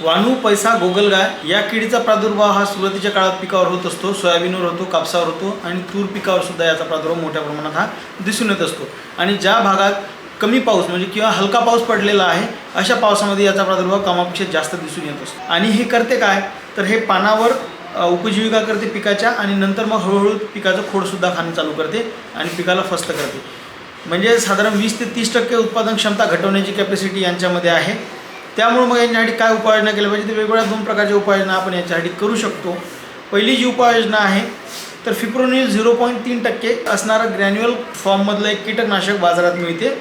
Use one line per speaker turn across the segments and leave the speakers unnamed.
वानू पैसा गोगलगाय या किडीचा प्रादुर्भाव हा सुरुवातीच्या काळात पिकावर होत असतो. सोयाबीनवर होतो कापसावर होतो आणि तूर पिकावर सुद्धा याचा प्रादुर्भाव मोठ्या प्रमाणात हा दिसून येत असतो. आणि ज्या भागात कमी पाऊस म्हणजे किंवा हलका पाऊस पडलेला आहे अशा पावसामध्ये याचा प्रादुर्भाव कामापेक्षा जास्त दिसून येत असतो. आणि हे करते काय? तर हे पानावर उपजीविका करते पिकाच्या आणि नंतर मग हळूहळू पिकाचं खोडसुद्धा खाणं चालू करते आणि पिकाला फस्त करते. म्हणजे साधारण वीस ते तीस टक्के उत्पादन क्षमता घटवण्याची कॅपॅसिटी यांच्यामध्ये आहे. त्यामुळे मग यांच्यासाठी काय उपाययोजना केल्या पाहिजे? ते वेगवेगळ्या दोन प्रकारच्या उपाययोजना आपण याच्यासाठी करू शकतो. पहिली जी उपाययोजना आहे तर फिप्रोनिल झिरो पॉईंट तीन टक्के असणारं ग्रॅन्युअल फॉर्ममधलं एक कीटकनाशक बाजारात मिळते.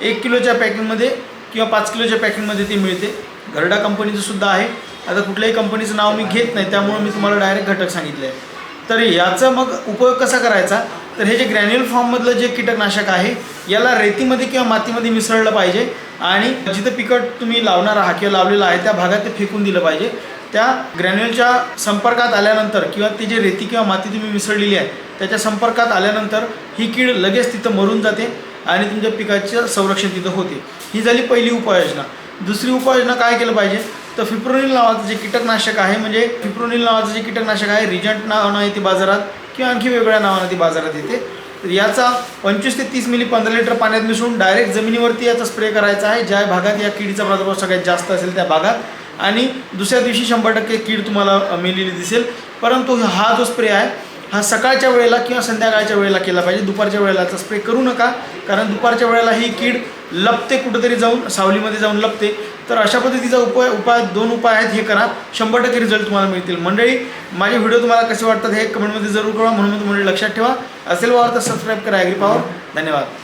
एक किलोच्या पॅकिंगमध्ये किंवा पाच किलोच्या पॅकिंगमध्ये ते मिळते. घरडा कंपनीचं सुद्धा आहे. आता कुठल्याही कंपनीचं नाव मी घेत नाही त्यामुळे मी तुम्हाला डायरेक्ट घटक सांगितले. आहे तर याचा मग उपयोग कसा करायचा? तर हे जे ग्रॅन्युअल फॉर्ममधलं जे कीटकनाशक आहे याला रेतीमध्ये किंवा मातीमध्ये मिसळलं पाहिजे आणि जिथं पिकट तुम्ही लावणार आहात किंवा लावलेलं आहे त्या भागात ते फेकून दिलं पाहिजे. त्या ग्रॅन्युअलच्या संपर्कात आल्यानंतर किंवा ती जे रेती किंवा माती तुम्ही मिसळलेली आहे त्याच्या संपर्कात आल्यानंतर ही कीड लगेच तिथं मरून जाते आणि तुमच्या पिकाचं संरक्षण तिथं होते. ही झाली पहिली उपाययोजना. दुसरी उपाययोजना काय केलं पाहिजे? तर फिप्रोनिल नावाचं जे कीटकनाशक आहे म्हणजे फिप्रोनिल नावाचं जे कीटकनाशक आहे रिजंट नाव आहे ते बाजारात. किंवा आणखी वेगळ्या नावानं ती बाजारात येते. तर याचा पंचवीस ते तीस मिली पंधरा लिटर पाण्यात मिसळून डायरेक्ट जमिनीवरती याचा स्प्रे करायचा आहे. ज्या भागात या किडीचा प्रादुर्भाव सगळ्यात जास्त असेल त्या भागात. आणि दुसऱ्या दिवशी शंभर टक्के कीड तुम्हाला मिलेली दिसेल. परंतु हा जो स्प्रे आहे हा सकाळच्या वेळेला किंवा संध्याकाळच्या वेळेला केला पाहिजे. दुपारच्या वेळेला याचा स्प्रे करू नका. कारण दुपारच्या वेळेला ही कीड लपते कुठंतरी जाऊन सावलीमध्ये जाऊन लपते. तर अशा पद्धतीचा उपाय उपाय दोन उपाय आहेत हे करा. शंभर टक्के रिझल्ट तुम्हाला मिळतील. मंडळी माझे व्हिडिओ तुम्हाला कसे वाटतात हे कमेंटमध्ये जरूर कळवा. म्हणून तुम्ही लक्षात ठेवा. असेल वावर तर सबस्क्राईब करा ॲग्री पॉवर धन्यवाद.